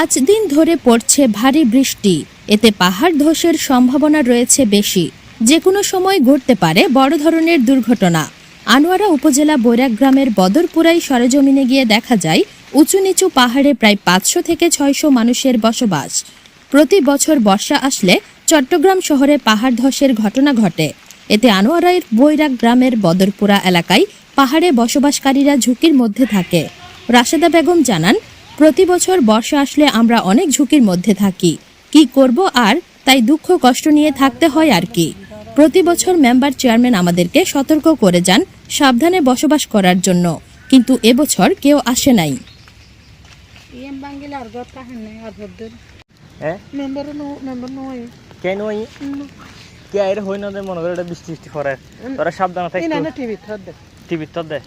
পাঁচ দিন ধরে পড়ছে ভারী বৃষ্টি। এতে পাহাড় ধসের সম্ভাবনা রয়েছে বেশি। যে কোনো সময় ঘটতে পারে বড় ধরনের দুর্ঘটনা। আনোয়ারা উপজেলা বৈরাগ গ্রামের বদরপুরাই সরেজমিনে গিয়ে দেখা যায় উঁচু নিচু পাহাড়ে প্রায় পাঁচশো থেকে ছয়শো মানুষের বসবাস। প্রতি বছর বর্ষা আসলে চট্টগ্রাম শহরে পাহাড় ধসের ঘটনা ঘটে। এতে আনোয়ারাইর বৈরাগ গ্রামের বদরপুরা এলাকায় পাহাড়ে বসবাসকারীরা ঝুঁকির মধ্যে থাকে। রাশেদা বেগম জানান প্রতি বছর বর্ষা আসলে আমরা অনেক ঝুঁকির মধ্যে থাকি। কি করব আর? তাই দুঃখ কষ্ট নিয়ে থাকতে হয় আর কি। প্রতি বছর মেম্বার চেয়ারম্যান আমাদেরকে সতর্ক করে যান সাবধানে বসবাস করার জন্য। কিন্তু এবছর কেউ আসে নাই। আর ভদ্র হ্যাঁ? মেম্বার মেম্বার নয়। কেন কে আইরে হই না মনে করে এটা বৃষ্টি বৃষ্টি করে তোরা সাবধানে থাক টিভি থর দে। টিভির তো দে।